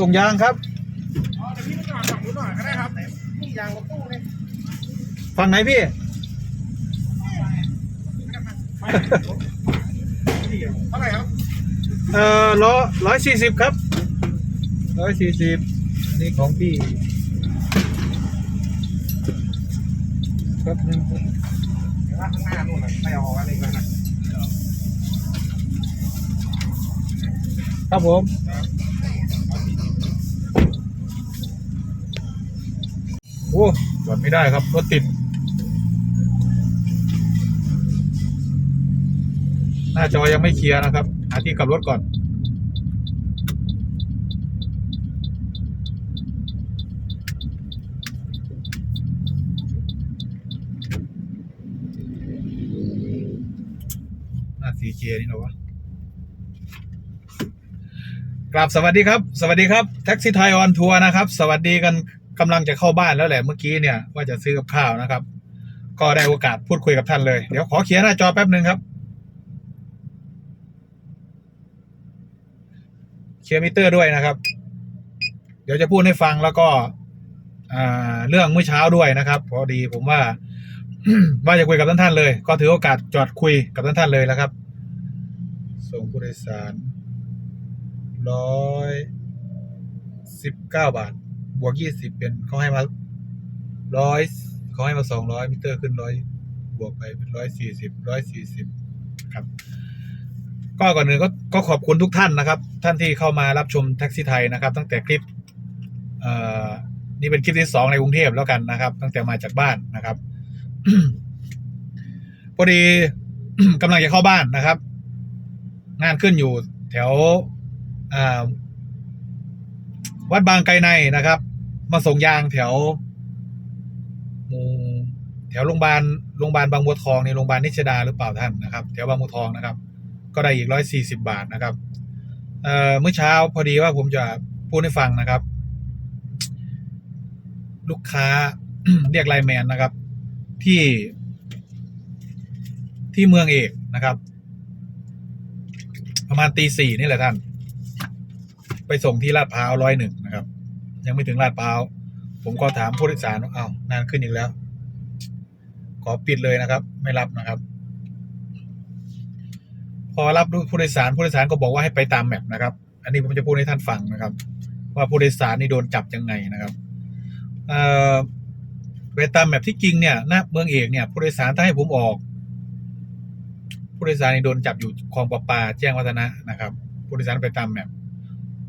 ส่งยางครับอ๋อเดี๋ยวพี่ไปจอดฝั่งนู้นหน่อยก็ได้ครับนี่ยางรถตู้เลยฝั่งไหนพี่เท่าไหร่ครับเอ่อร้อยร้อยสี่สิบครับร้อยสี่สิบนี่ของพี่ครับนึงเดี๋ยวว่าข้างหน้านู่นน่ะไปเอาอะไรกันนะครับผมโอ้จอดไม่ได้ครับรถติด หน้าจอยังไม่เคลียร์นะครับ หาที่กลับรถก่อนหน้าสีเีนี่เหรอวะกราบสวัสดีครับ สวัสดีครับแท็กซี่ไทยออนทัวร์นะครับ สวัสดีกัน กำลังจะเข้าบ้านแล้วแหละเมื่อกี้เนี่ยว่าจะซื้อกับข้าวนะครับ ก็ได้โอกาสพูดคุยกับท่านเลย เดี๋ยวขอเคลียร์หน้าจอแป๊บหนึ่งครับเคลียร์มิเตอร์ด้วยนะครับ เดี๋ยวจะพูดให้ฟังแล้วก็อ่าเรื่องเมื่อเช้าด้วยนะครับพอดีผมว่าว่าจะคุยกับท่านท่านเลย ก็ถือโอกาสจอดคุยกับท่านท่านเลยแล้วครับ ส่งผู้โดยสารร้อยสิบเก้าบาท บวกยี่สิบเป็นเขาให้มาร้อยเขาให้มาสองร้อยมิเตอร์ขึ้นร้อยบวกไปเป็นร้อยสี่สิบร้อยสี่สิบครับ ก็ก่อนอื่นก็ก็ขอบคุณทุกท่านนะครับ ท่านที่เข้ามารับชมแท็กซี่ไทยนะครับ ตั้งแต่คลิปเอ่อนี่เป็นคลิปที่สองในกรุงเทพแล้วกันนะครับ ตั้งแต่มาจากบ้านนะครับพอดีกำลังจะเข้าบ้านนะครับ งานขึ้นอยู่แถวอ่าวัดบางไกรในนะครับ มาส่งยางแถวหมู่แถวโรงพยาบาลโรงพยาบาลบางบัวทองในโรงพยาบาลนิชดาหรือเปล่าท่านนะครับ แถวบางบัวทองนะครับ ก็ได้อีกร้อยสี่สิบาทนะครับเอ่อเมื่อเช้าพอดีว่าผมจะพูดให้ฟังนะครับ ลูกค้าเรียกไลแมนนะครับ ที่ที่เมืองเอกนะครับ ประมาณตีสี่นี่แหละท่าน ไปส่งที่ลาดพร้าวร้อยหนึ่งนะครับ ยังไม่ถึงลาดพร้าว ผมก็ถามผู้โดยสารว่าอ้านานขึ้นอีกแล้ว ขอปิดเลยนะครับ ไม่รับนะครับ พอรับผู้โดยสารผู้โดยสารก็บอกว่าให้ไปตามแมปนะครับ อันนี้ผมจะพูดให้ท่านฟังนะครับ ว่าผู้โดยสารนี่โดนจับยังไงนะครับเอ่อไปตามแมปที่จริงเนี่ยน้าเมืองเอกเนี่ยผู้โดยสารถ้าให้ผมออก ผู้โดยสารนี่โดนจับอยู่คลองประปาแจ้งวัฒนะนะครับ ผู้โดยสารไปตามแมป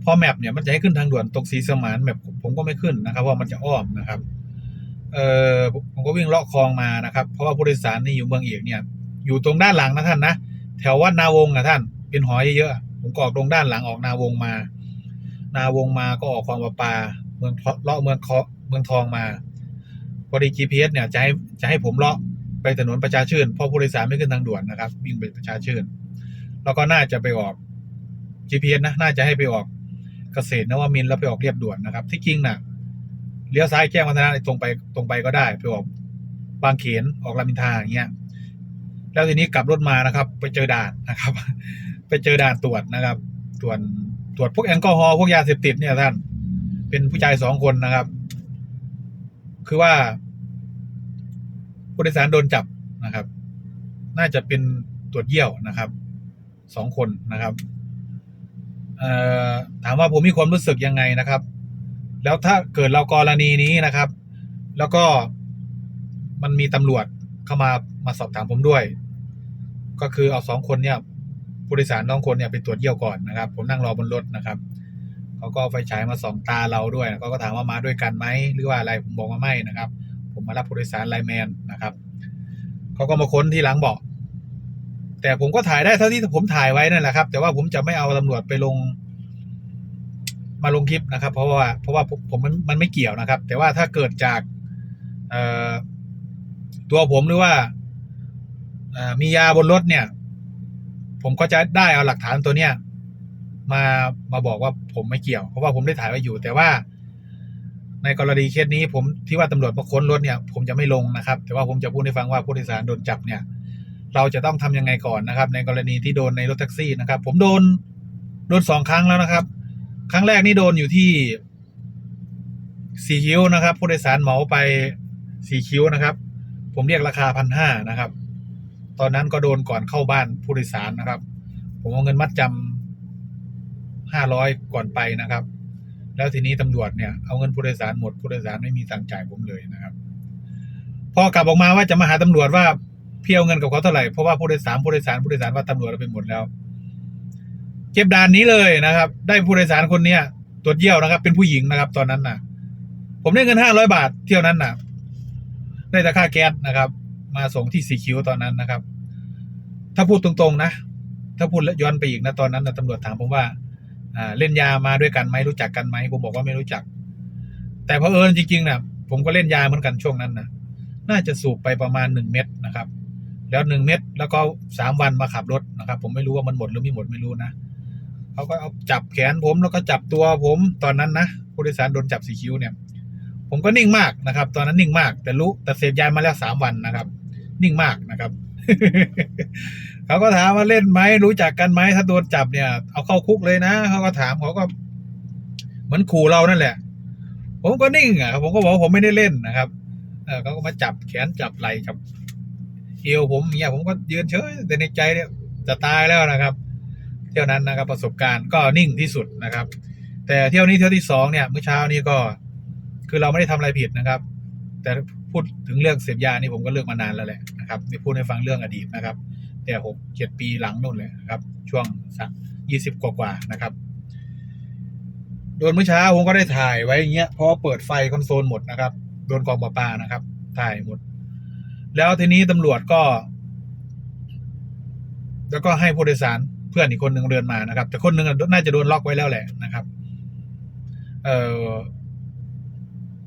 พอแมปเนี่ยมันจะให้ขึ้นทางด่วนตรงสีสมานแมปผมก็ไม่ขึ้นนะครับเพราะมันจะอ้อมนะครับเอ่อผมก็วิ่งเลาะคลองมานะครับ เพราะว่าผู้โดยสารนี่อยู่เมืองเอกเนี่ย อยู่ตรงด้านหลังนะท่านนะแถววัดนาวงนะท่าน เป็นหอยเยอะๆผมก็ออกตรงด้านหลังออกนาวงมา นาวงมาก็ออกคลองประปา เมืองเลาะเมืองเคาะเมืองทองมาพอดี GPS เนี่ยจะให้จะให้ผมเลาะไปถนนประชาชื่นเพราะผู้โดยสารไม่ขึ้นทางด่วนนะครับ วิ่งไปประชาชื่น แล้วก็น่าจะไปออก GPS นะน่าจะให้ไปออก เกษตรนวมินทร์แล้วไปออกเรียบด่วนนะครับ ที่จริงน่ะเลี้ยวซ้ายแจ้งวัฒนะตรงไปตรงไปก็ได้ไปออกบางเขนออกรามินทาอย่างเงี้ยแล้วทีนี้กลับรถมานะครับ ไปเจอด่านนะครับ ไปเจอด่านตรวจนะครับ ตรวจตรวจพวกแอลกอฮอล์พวกยาเสพติดเนี่ยท่าน เป็นผู้ชายสองคนนะครับ คือว่าผู้โดยสารโดนจับนะครับ น่าจะเป็นตรวจเยี่ยวนะครับสองคนนะครับ ถามว่าผมมีความรู้สึกยังไงนะครับ แล้วถ้าเกิดเรากรณีนี้นะครับ แล้วก็มันมีตำรวจเข้ามามาสอบถามผมด้วย ก็คือเอาสองคนเนี่ยผู้โดยสารน้องคนเนี่ยไปตรวจเยี่ยวก่อนนะครับ ผมนั่งรอบนรถนะครับเขาก็ไฟฉายมาส่องตาเราด้วยเขาก็ถามว่ามาด้วยกันไหมหรือว่าอะไรผมบอกว่าไม่นะครับ ผมมารับผู้โดยสารไลแมนนะครับเขาก็มาค้นที่หลังเบาะ แต่ผมก็ถ่ายได้เท่าที่ผมถ่ายไว้นั่นแหละครับ แต่ว่าผมจะไม่เอาตำรวจไปลง มาลงคลิปนะครับ เพราะว่า เพราะว่าผมมันมันไม่เกี่ยวนะครับ แต่ว่าถ้าเกิดจากตัวผมหรือว่ามียาบนรถเนี่ย ผมก็จะได้เอาหลักฐานตัวเนี้ยมามาบอกว่าผมไม่เกี่ยว เพราะว่าผมได้ถ่ายไว้อยู่ แต่ว่า ในกรณีเคสนี้ ผมที่ว่าตำรวจมาค้นรถเนี่ย ผมจะไม่ลงนะครับ แต่ว่าผมจะพูดให้ฟังว่าผู้โดยสารโดนจับเนี่ย เราจะต้องทำยังไงก่อนนะครับ ในกรณีที่โดนในรถแท็กซี่นะครับ ผมโดนโดนสองครั้งแล้วนะครับ ครั้งแรกนี่โดนอยู่ที่สี่คิ้วนะครับ ผู้โดยสารเหมาไปสี่คิ้วนะครับ ผมเรียกราคาพันห้านะครับ ตอนนั้นก็โดนก่อนเข้าบ้านผู้โดยสารนะครับ ผมเอาเงินมัดจำห้าร้อยก่อนไปนะครับ แล้วทีนี้ตำรวจเนี่ยเอาเงินผู้โดยสารหมดผู้โดยสารไม่มีตังจ่ายผมเลยนะครับ พอกลับออกมาว่าจะมาหาตำรวจว่า พี่เอาเงินกับเขาเท่าไหร่ เพราะว่าผู้โดยสารผู้โดยสารผู้โดยสารว่าตำรวจเอาไปหมดแล้ว เก็บด่านนี้เลยนะครับ ได้ผู้โดยสารคนเนี้ยตรวจเยี่ยวนะครับ เป็นผู้หญิงนะครับ ตอนนั้นน่ะ ผมได้เงินห้าร้อยบาทเที่ยวนั้นน่ะ ได้แต่ค่าแก๊สนะครับ มาส่งที่สีคิวตอนนั้นนะครับ ถ้าพูดตรงๆนะ ถ้าพูดย้อนไปอีกนะตอนนั้นนะตำรวจถามผมว่าอ่าเล่นยามาด้วยกันไหมรู้จักกันไหมผมบอกว่าไม่รู้จัก แต่เพอเอิญจริงๆนะผมก็เล่นยาเหมือนกันช่วงนั้นนะน่าจะสูบไปประมาณหนึ่งเม็ดนะครับ แล้วหนึ่งเม็ดแล้วก็สามวันมาขับรถนะครับ ผมไม่รู้ว่ามันหมดหรือไม่หมดไม่รู้นะเขาก็เอาจับแขนผมแล้วก็จับตัวผมตอนนั้นนะผู้โดยสารโดนจับสีคิ้วเนี่ย ผมก็นิ่งมากนะครับ ตอนนั้นนิ่งมาก แต่รู้แต่เสพยามาแล้วสามวันนะครับ นิ่งมากนะครับเขาก็ถามว่าเล่นไหมรู้จักกันไหมถ้าโดนจับเนี่ย เอาเข้าคุกเลยนะเขาก็ถามเขาก็ เหมือนขู่เรานั่นแหละ ผมก็นิ่งอะผมก็บอกผมไม่ได้เล่นนะครับเออเขาก็มาจับแขนจับไหล่จับ เอวผมเนี่ยผมก็ยืนเฉยแต่ในใจเนี่ยจะตายแล้วนะครับ เที่ยวนั้นนะครับประสบการณ์ก็นิ่งที่สุดนะครับ แต่เที่ยวนี้เที่ยวที่สองเนี่ยเมื่อเช้านี้ก็คือเราไม่ได้ทำอะไรผิดนะครับ แต่พูดถึงเรื่องเสพยานี่ผมก็เลิกมานานแล้วแหละนะครับนี่พูดให้ฟังเรื่องอดีตนะครับ แต่หกเจ็ดปีหลังนู่นเลยครับ ช่วงสักยี่สิบกว่าๆนะครับโดนเมื่อเช้าผมก็ได้ถ่ายไว้อย่างเงี้ยเพราะเปิดไฟคอนโซลหมดนะครับ โดนกองประปานะครับ ถ่ายหมด แล้วทีนี้ตำรวจก็ แล้วก็ให้ผู้โดยสารเพื่อนอีกคนหนึ่งเดินมานะครับ แต่คนหนึ่งน่าจะโดนล็อกไว้แล้วแหละนะครับ เอ่อ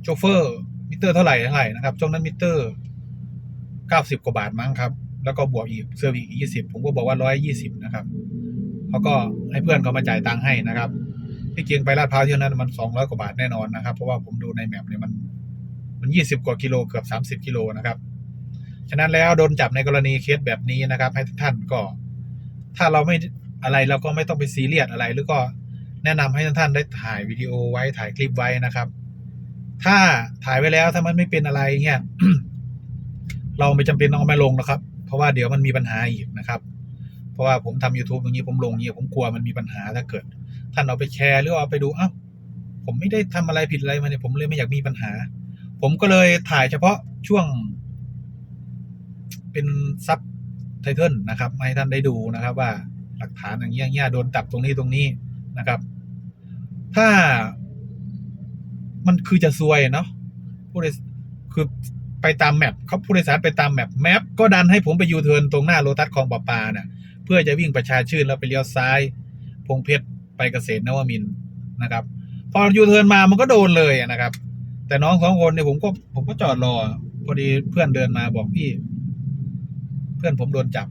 โชเฟอร์มิเตอร์เท่าไหร่เท่าไหร่นะครับช่วงนั้นมิเตอร์เก้าสิบกว่าบาทมั้งครับ แล้วก็บวกอีกเซอร์วิสอีกยี่สิบผมก็บอกว่าร้อยยี่สิบนะครับเขาก็ให้เพื่อนเขามาจ่ายตังค์ให้นะครับที่จริงไปลาดพร้าวเที่ยวนั้นมันสองร้อยกว่าบาทแน่นอนนะครับ เพราะว่าผมดูในแมปเนี่ยมัน มันยี่สิบกว่ากิโลเกือบสามสิบกิโลนะครับ ฉะนั้นแล้วโดนจับในกรณีเคสแบบนี้นะครับ ให้ทุกท่านก็ ถ้าเราไม่อะไรเราก็ไม่ต้องไปซีเรียสอะไร หรือก็แนะนำให้ท่านได้ถ่ายวิดีโอไว้ถ่ายคลิปไว้นะครับ ถ้าถ่ายไว้แล้วถ้ามันไม่เป็นอะไรเงี้ยเราไม่จำเป็นต้องเอามาลงนะครับ เพราะว่าเดี๋ยวมันมีปัญหาอีกนะครับ เพราะว่าผมทำ YouTube อย่างนี้ผมลงอย่างนี้ผมกลัวมันมีปัญหาถ้าเกิด ท่านเอาไปแชร์หรือเอาไปดูอ้าวผมไม่ได้ทำอะไรผิดอะไรมาเนี่ยผมเลยไม่อยากมีปัญหา ผมก็เลยถ่ายเฉพาะช่วง เป็นซับไตเติลนะครับมาให้ท่านได้ดูนะครับว่าหลักฐานอย่างเงี้ยเงี้ยโดนจับตรงนี้ตรงนี้นะครับ ถ้ามันคือจะซวยเนาะผู้โดยคือไปตามแมปเขาผู้โดยสารไปตามแมปแมปก็ดันให้ผมไปยูเทิร์นตรงหน้าโลตัสคลองปลาปาน่ะเพื่อจะวิ่งประชาชื่นแล้วไปเลี้ยวซ้าย พงเพชรไปเกษตรนวมินทร์นะครับ พอยูเทิร์นมามันก็โดนเลยนะครับ แต่น้องสองคนเนี่ยผมก็ผมก็จอดรอพอดีเพื่อนเดินมาบอกพี่ พื่อนผมโดนจับ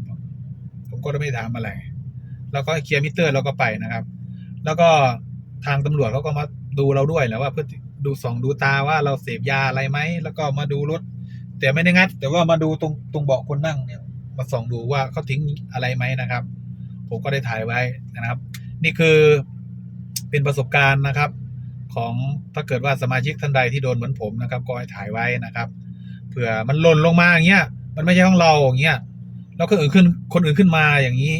ผมก็ไม่ถามอะไร แล้วก็เคลียร์มิเตอร์เราก็ไปนะครับ แล้วก็ทางตำรวจเขาก็มาดูเราด้วยแหละว่าเพื่อดูส่องดูตาว่าเราเสพยาอะไรไหมแล้วก็มาดูรถ แต่ไม่ได้งัด แต่ว่ามาดูตรงตรงเบาะคนนั่งเนี่ย มาส่องดูว่าเขาทิ้งอะไรไหมนะครับ ผมก็ได้ถ่ายไว้นะครับ นี่คือเป็นประสบการณ์นะครับ ของถ้าเกิดว่าสมาชิกท่านใดที่โดนเหมือนผมนะครับ ก็ให้ถ่ายไว้นะครับเผื่อมันหล่นลงมาอย่างเงี้ยมันไม่ใช่ของเราอย่างเงี้ย แล้วคนอื่นขึ้นคนอื่นขึ้นมาอย่างนี้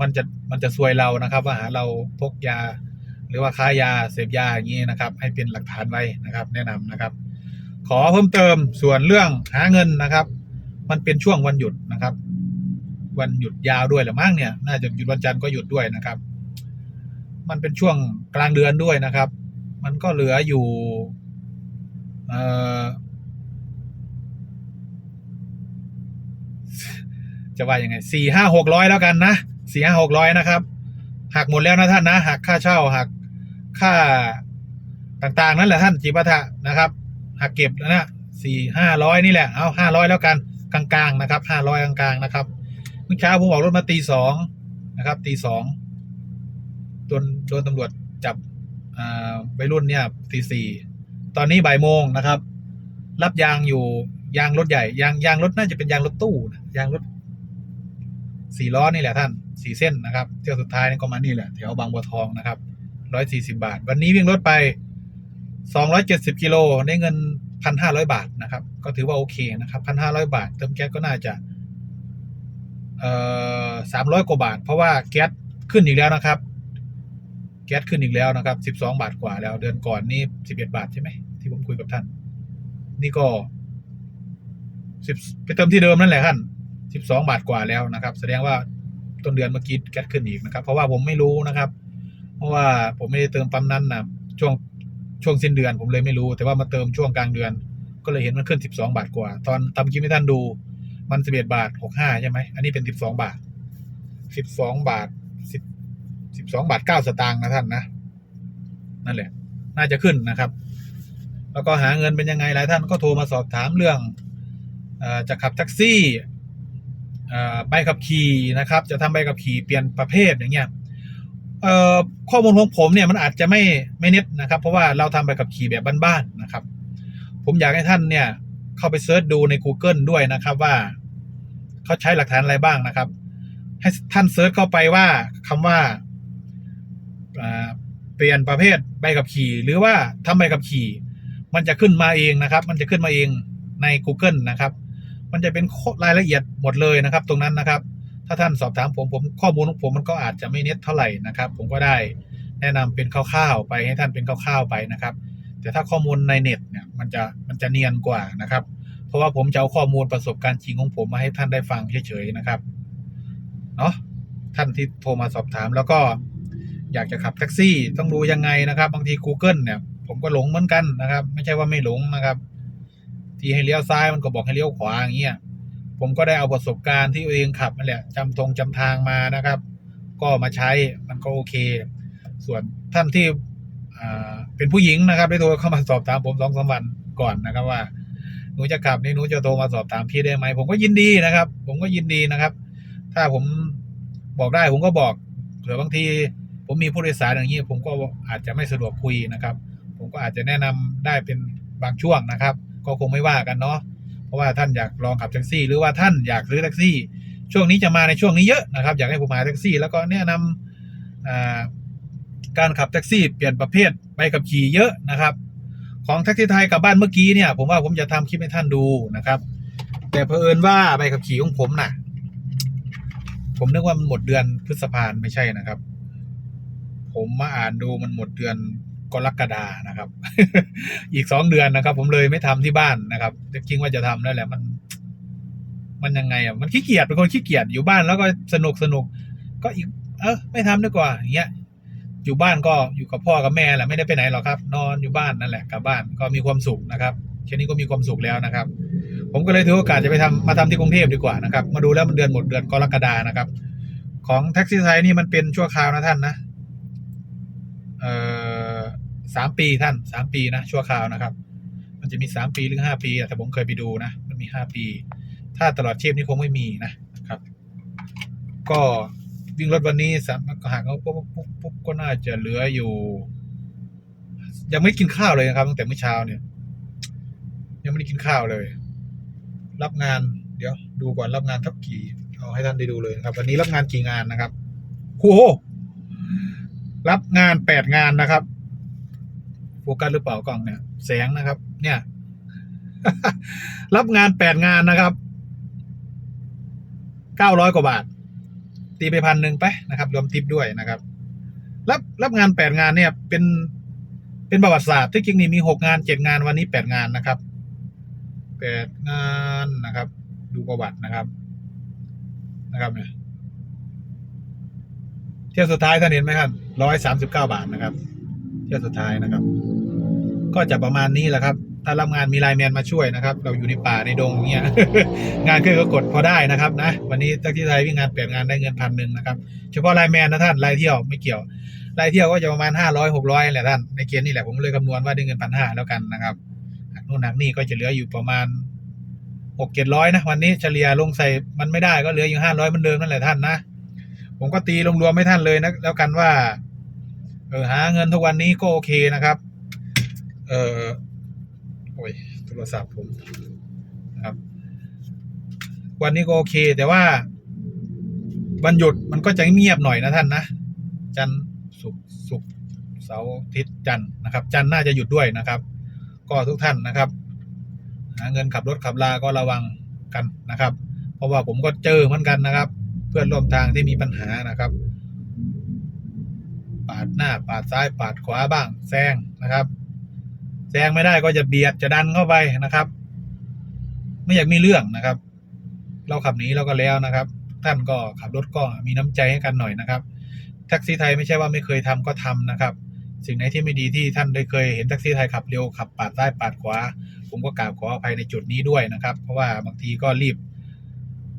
มันจะมันจะซวยเรานะครับว่าหาเราพกยา หรือว่าค้ายาเสพยาอย่างนี้นะครับ ให้เป็นหลักฐานไว้นะครับ แนะนำนะครับ ขอเพิ่มเติมส่วนเรื่องหาเงินนะครับ มันเป็นช่วงวันหยุดนะครับ วันหยุดยาวด้วยหรือมั้งเนี่ย น่าจะหยุดวันจันทร์ก็หยุดด้วยนะครับ มันเป็นช่วงกลางเดือนด้วยนะครับ มันก็เหลืออยู่เอ่อ จะว่ายังไงสี่ห้าหกร้อยแล้วกันนะสี่ห้าหกร้อยนะครับหักหมดแล้วนะท่านนะหักค่าเช่าหักค่าต่างๆนั่นแหละท่านจีปะทะนะครับหักเก็บแล้วนะสี่ห้าร้อยนี่แหละเอาห้าร้อยแล้วกันกลางๆนะครับห้าร้อยกลางๆนะครับเมื่อเช้าผมออกรถมาตีสองนะครับตีสองโดนโดนตำรวจจับวัยรุ่นเนี่ยตีสี่ตอนนี้บ่ายโมงนะครับ รับยางอยู่ยางรถใหญ่ ยางยางรถน่าจะเป็นยางรถตู้ยางรถ สี่ล้อนี่แหละท่านสี่เส้นนะครับ เที่ยวสุดท้ายนี่ก็มานี่แหละแถวบางบัวทองนะครับร้อยสี่สิบาท วันนี้วิ่งรถไปสองร้อยเจ็ดสิบกิโลได้เงินพันห้าร้อยบาทนะครับ ก็ถือว่าโอเคนะครับพันห้าร้อยบาท เติมแก๊สก็น่าจะเอ่อสามร้อยกว่าบาท เพราะว่าแก๊สขึ้นอีกแล้วนะครับ แก๊สขึ้นอีกแล้วนะครับสิบสองบาทกว่าแล้ว เดือนก่อนนี่สิบเอ็ดบาทใช่ไหมที่ผมคุยกับท่าน นี่ก็สิบไปเติมที่เดิมนั่นแหละท่าน สิบสองบาทกว่าแล้วนะครับ แสดงว่าต้นเดือนเมื่อกี้แก๊สขึ้นอีกนะครับ เพราะว่าผมไม่รู้นะครับ เพราะว่าผมไม่ได้เติมปั๊มนั้นนะช่วงช่วงสิ้นเดือนผมเลยไม่รู้ แต่ว่ามาเติมช่วงกลางเดือน ก็เลยเห็นมันขึ้นสิบสองบาทกว่า ตอนทำคลิปให้ท่านดูมันสิบเอ็ดบาทหกห้าใช่ไหม อันนี้เป็นสิบสองบาทสิบสองบาทสิบสิบสองบาทเก้าสตางค์นะท่านนะ นั่นแหละ น่าจะขึ้นนะครับ แล้วก็หาเงินเป็นยังไงหลายท่านก็โทรมาสอบถามเรื่องอจะขับแท็กซี่ ใบขับขี่นะครับ จะทำใบขับขี่เปลี่ยนประเภทอย่างเงี้ยข้อมูลของผมเนี่ยมันอาจจะไม่ไม่เน็ตนะครับ เพราะว่าเราทำใบขับขี่แบบบ้านๆนะครับ ผมอยากให้ท่านเนี่ยเข้าไปเซิร์ชดูใน Google ด้วยนะครับว่าเขาใช้หลักฐานอะไรบ้างนะครับ ให้ท่านเซิร์ชเข้าไปว่าคำว่าอ่าเปลี่ยนประเภทใบขับขี่ หรือว่าทำใบขับขี่ มันจะขึ้นมาเองนะครับ มันจะขึ้นมาเองใน Google นะครับ มันจะเป็นรายละเอียดหมดเลยนะครับ ตรงนั้นนะครับ ถ้าท่านสอบถามผมผมข้อมูลของผมมันก็อาจจะไม่เน็ตเท่าไหร่นะครับ ผมก็ได้แนะนำเป็นคร่าวๆไปให้ท่านเป็นคร่าวๆไปนะครับ แต่ถ้าข้อมูลในเน็ตเนี่ยมันจะมันจะเนียนกว่านะครับ เพราะว่าผมจะเอาข้อมูลประสบการณ์จริงของผมมาให้ท่านได้ฟังเฉยๆนะครับเนาะท่านที่โทรมาสอบถามแล้วก็อยากจะขับแท็กซี่ต้องดูยังไงนะครับ บางที Google เนี่ย ผมก็หลงเหมือนกันนะครับ ไม่ใช่ว่าไม่หลงนะครับ ที่ให้เลี้ยวซ้ายมันก็บอกให้เลี้ยวขวาอย่างเงี้ยผมก็ได้เอาประสบการณ์ที่ตัวเองขับนั่นแหละจำทงจำทางมานะครับ ก็มาใช้มันก็โอเค ส่วนท่านที่เป็นผู้หญิงนะครับได้โทรเข้ามาสอบถามผมสองสามวันก่อนนะครับว่าหนูจะขับนี่หนูจะโทรมาสอบถามพี่ได้ไหมผมก็ยินดีนะครับ ผมก็ยินดีนะครับ ถ้าผมบอกได้ผมก็บอกเผื่อบางทีผมมีผู้โดยสารอย่างนี้ผมก็อาจจะไม่สะดวกคุยนะครับ ผมก็อาจจะแนะนำได้เป็นบางช่วงนะครับ ก็คงไม่ว่ากันเนาะเพราะว่าท่านอยากลองขับแท็กซี่ หรือว่าท่านอยากซื้อแท็กซี่ ช่วงนี้จะมาในช่วงนี้เยอะนะครับ อยากให้ผมหาแท็กซี่ แล้วก็แนะนำอ่าการขับแท็กซี่เปลี่ยนประเภทใบขับขี่เยอะนะครับ ของแท็กซี่ไทยกลับบ้านเมื่อกี้เนี่ย ผมว่าผมจะทำคลิปให้ท่านดูนะครับ แต่เผอิญว่าใบขับขี่ของผมน่ะ ผมนึกว่ามันหมดเดือนพฤษภาไม่ใช่นะครับ ผมมาอ่านดูมันหมดเดือน กรกฎานะครับ อีกสองเดือนนะครับ ผมเลยไม่ทำที่บ้านนะครับจริงว่าจะทำนั่นแหละมัน มันยังไงอะมันขี้เกียจเป็นคนขี้เกียจอยู่บ้านแล้วก็สนุกสนุก ก็อีก เออไม่ทำดีกว่าอย่างเงี้ย อยู่บ้านก็อยู่กับพ่อกับแม่แหละไม่ได้ไปไหนหรอกครับ นอนอยู่บ้านนั่นแหละกลับบ้านก็มีความสุขนะครับแค่นี้ก็มีความสุขแล้วนะครับ ผมก็เลยถือโอกาสจะไปทำมาทำที่กรุงเทพดีกว่านะครับ มาดูแล้วมันเดือนหมดเดือนกรกฎานะครับ ของแท็กซี่ไทยนี่มันเป็นชั่วคราวนะท่านนะ เอ่อ สามปีท่านสามปีนะชั่วคราวนะครับ มันจะมีสามปีหรือห้าปีอะแต่ผมเคยไปดูนะ มันมีห้าปี ถ้าตลอดชีพนี่คงไม่มีนะครับ ก็วิ่งรถวันนี้สามก็หากเอาปุ๊บปุ๊บปุ๊บก็น่าจะเหลืออยู่ ยังไม่กินข้าวเลยนะครับ ตั้งแต่เมื่อเช้าเนี่ย ยังไม่ได้กินข้าวเลย รับงาน เดี๋ยว ดูก่อนรับงานทักกี่เอาให้ท่านได้ดูเลยนะครับ วันนี้รับงานกี่งานนะครับโอ้โหรับงานแปดงานนะครับ โฟกัสหรือเปล่ากล้องเนี่ย แสงนะครับ เนี่ย รับงานแปดงานนะครับเก้าร้อยกว่าบาท ตีไปพันหนึ่งไปนะครับ รวมทิปด้วยนะครับ รับรับงานแปดงานเนี่ย เป็นเป็นประวัติศาสตร์ที่จริงนี่มีหกงานเจ็ดงานวันนี้แปดงานนะครับแปดงานนะครับ ดูประวัตินะครับ นะครับเนี่ยเที่ยวสุดท้ายท่านเห็นไหมครับร้อยสามสิบเก้าบาทนะครับ ที่ยวสุดท้ายนะครับ ก็จะประมาณนี้แหละครับ ถ้ารับงานมีไลน์แมนมาช่วยนะครับ เราอยู่ในป่าในดงเงี้ย งานเครื่อก็กดพอได้นะครับนะ วันนี้ทักที่ไทยวิ่งงานเปลี่ยนงานได้เงินพันหนึ่งนะครับ เฉพาะไลน์แมนนะท่านไลน์เที่ยวไม่เกี่ยวไลน์เที่ยวก็จะประมาณห้าร้อยหกร้อยแหละท่าน ในเกณฑ์นี่แหละผมเลยคำนวณว่าได้เงินพันห้าแล้วกันนะครับนู่นหักนี่ก็จะเหลืออยู่ประมาณหกเจ็ดร้อยนะวันนี้เฉลี่ยลงใส่มันไม่ได้ก็เหลืออยู่ห้าร้อยเหมือนเดิมนั่นแหละท่านนะ ผมก็ตีรวมๆให้ท่านเลยนะแล้วกันว่า เออหาเงินทุกวันนี้ก็โอเคนะครับ เออโอ้ยโทรศัพท์ผมนะครับ วันนี้ก็โอเค แต่ว่าวันหยุดมันก็จะเงียบหน่อยนะท่านนะจันทร์ศุกร์ศุกร์เสาร์อาทิตย์จันทร์นะครับ จันทร์น่าจะหยุดด้วยนะครับ ก็ทุกท่านนะครับ หาเงินขับรถขับลาก็ระวังกันนะครับ เพราะว่าผมก็เจอเหมือนกันนะครับ เพื่อนร่วมทางที่มีปัญหานะครับ ดหน้า ปาดซ้ายปาดขวาบ้างแซงนะครับแซงไม่ได้ก็จะเบียดจะดันเข้าไปนะครับ ไม่อยากมีเรื่องนะครับ เราขับหนีเราก็แล้วนะครับ ท่านก็ขับรถก็มีน้ำใจให้กันหน่อยนะครับ แท็กซี่ไทยไม่ใช่ว่าไม่เคยทำก็ทำนะครับ สิ่งไหนที่ไม่ดีที่ท่านได้เคยเห็นแท็กซี่ไทยขับเร็วขับปาดซ้ายปาดขวาผมก็กราบขออภัยในจุดนี้ด้วยนะครับ เพราะว่าบางทีก็รีบ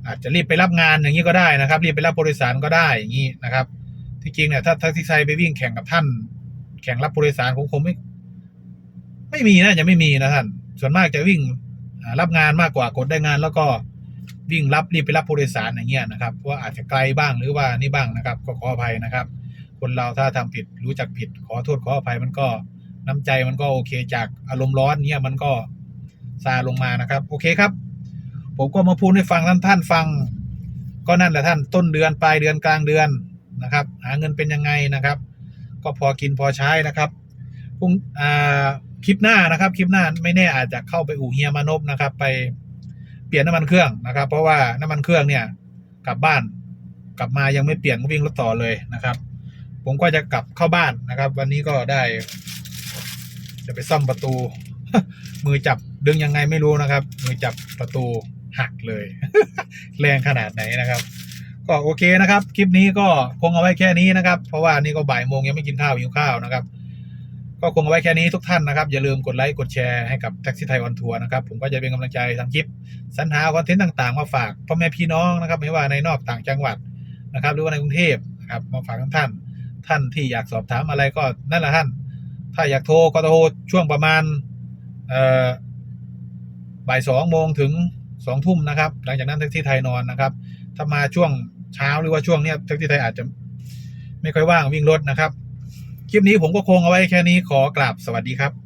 อาจจะรีบไปรับงานอย่างนี้ก็ได้นะครับ รีบไปรับผู้โดยสารก็ได้อย่างนี้นะครับ ที่จริงเนี่ยถ้าแท็กซี่ไทยไปวิ่งแข่งกับท่าน แข่งรับผู้โดยสารคงคงไม่ ไม่มีนะจะไม่มีนะท่าน ส่วนมากจะวิ่งรับงานมากกว่ากดได้งาน แล้วก็วิ่งรับรีบไปรับผู้โดยสารอย่างเงี้ยนะครับเพราะว่าอาจจะไกลบ้างหรือว่านี่บ้างนะครับ ก็ขออภัยนะครับ คนเราถ้าทำผิดรู้จักผิด ขอโทษขออภัยมันก็น้ำใจมันก็โอเคจากอารมณ์ร้อนเนี่ยมันก็ซาลงมานะครับ โอเคครับ ผมก็มาพูดให้ฟังท่านท่านฟัง ก็นั่นแหละท่านต้นเดือนปลายเดือนกลางเดือน นะครับ หาเงินเป็นยังไงนะครับ ก็พอกินพอใช้นะครับพรุ่งอ่าคลิปหน้านะครับ คลิปหน้าไม่แน่อาจจะเข้าไปอู่เฮียมานพนะครับ ไปเปลี่ยนน้ำมันเครื่องนะครับ เพราะว่าน้ำมันเครื่องเนี่ย กลับบ้าน กลับมายังไม่เปลี่ยนก็วิ่งรถต่อเลยนะครับ ผมก็จะกลับเข้าบ้านนะครับ วันนี้ก็ได้ จะไปซ่อมประตู มือจับดึงยังไงไม่รู้นะครับ มือจับประตูหักเลย แรงขนาดไหนนะครับ ก็โอเคนะครับ คลิปนี้ก็คงเอาไว้แค่นี้นะครับ เพราะว่านี่ก็บ่ายโมงยังไม่กินข้าวหิวข้าวนะครับ ก็คงเอาไว้แค่นี้ทุกท่านนะครับ อย่าลืมกดไลค์กดแชร์ให้กับแท็กซี่ไทยออนทัวร์นะครับ ผมก็จะเป็นกำลังใจทำคลิปสรรหาคอนเทนต์ต่างๆ มาฝากพ่อแม่พี่น้องนะครับ ไม่ว่าในนอกต่างจังหวัดนะครับ หรือว่าในกรุงเทพนะครับมาฝากทุกท่าน ท่านที่อยากสอบถามอะไรก็นั่นแหละท่าน ถ้าอยากโทรก็โทรช่วงประมาณเออบ่ายสองโมงถึงสองทุ่มนะครับ หลังจากนั้นแท็กซี่ไทยนอนนะครับ ถ้ามาช่วงเช้าหรือว่าช่วงเนี้ยแท็กซี่ไทยอาจจะไม่ค่อยว่างวิ่งรถนะครับ คลิปนี้ผมก็คงเอาไว้แค่นี้ขอกราบสวัสดีครับ